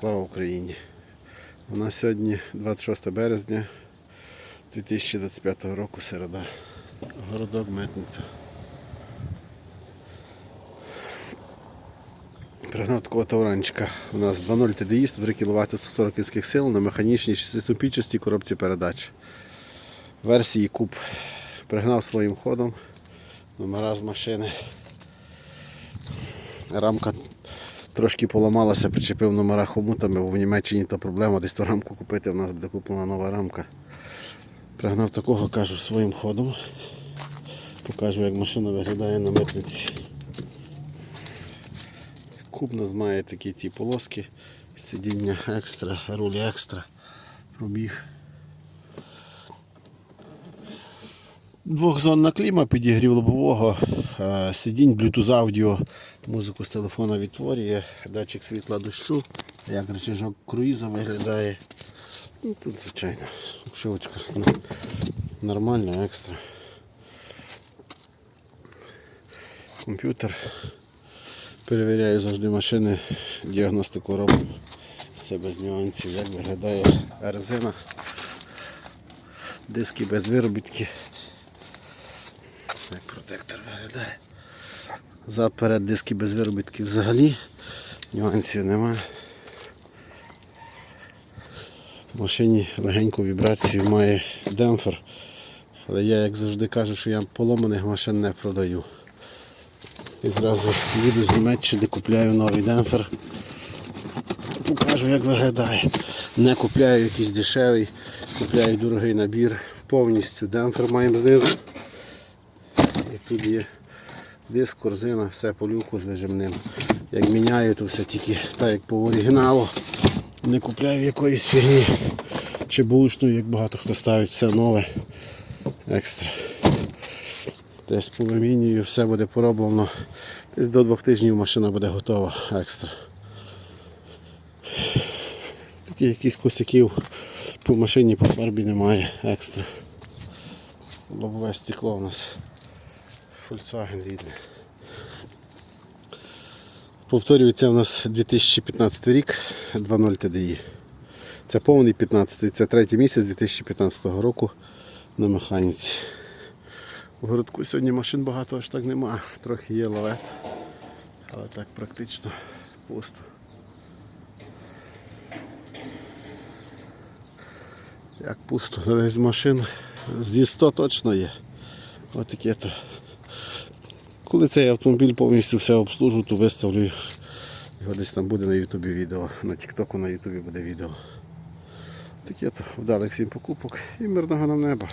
Слава Україні! У нас сьогодні 26 березня 2025 року середа. Городок Метниця. Пригнав такого тавранчика. У нас 2.0 TDI, 103 кВт 140 кінських сил на механічній 6-ступінчастій коробці передач. Версії куб. Пригнав своїм ходом. Номера з машини. Рамка трошки поламалася, причепив номера хомутами, бо в Німеччині та проблема десь ту рамку купити, в нас буде куплена нова рамка. Пригнав такого, кажу, своїм ходом. Покажу, як машина виглядає на митниці. Куб нас має такі ці полоски, сидіння екстра, рулі екстра, пробіг. Двохзонна кліма, підігрів лобового, е, сидінь, Bluetooth аудіо, музику з телефона відтворює, датчик світла дощу, як речажок круїза виглядає. Ну, тут звичайно, обшивочка нормальна, екстра. Комп'ютер. Перевіряю завжди машини, діагностику роблю. Все без нюансів, як виглядає резина. Диски без виробітки. Як протектор виглядає. Зад перед диски без виробітки взагалі. Нюансів немає. В машині легеньку вібрацію має демпфер. Але я, як завжди кажу, що я поломаних машин не продаю. І зразу їду з Німеччини, купляю новий демпфер. Покажу, як виглядає. Не купляю якийсь дешевий, купляю дорогий набір. Повністю демпфер маємо знизу. Тут є диск, корзина, все по люку з вижимним. Як міняю, то все тільки так, як по оригіналу. Не купляю якоїсь фігні. Чи бушну, як багато хто ставить, все нове. Екстра. Десь по вимінюю, все буде пороблено. Десь до двох тижнів машина буде готова екстра. Такі якісь косяків по машині по фарбі немає екстра. Лобове стекло у нас. Volkswagen рідне. Повторюю, це у нас 2015 рік 2.0 TDI. Це повний 15 це третій місяць 2015 року на механіці. У городку сьогодні машин багато аж так нема. Трохи є лавет, але так практично пусто. Як пусто, десь машин зі 100 точно є. Ось таке то. Коли цей автомобіль повністю все обслужу, то виставлю його десь там буде на ютубі відео. На тіктоку на ютубі буде відео. Таке то вдалих всім покупок і мирного нам неба.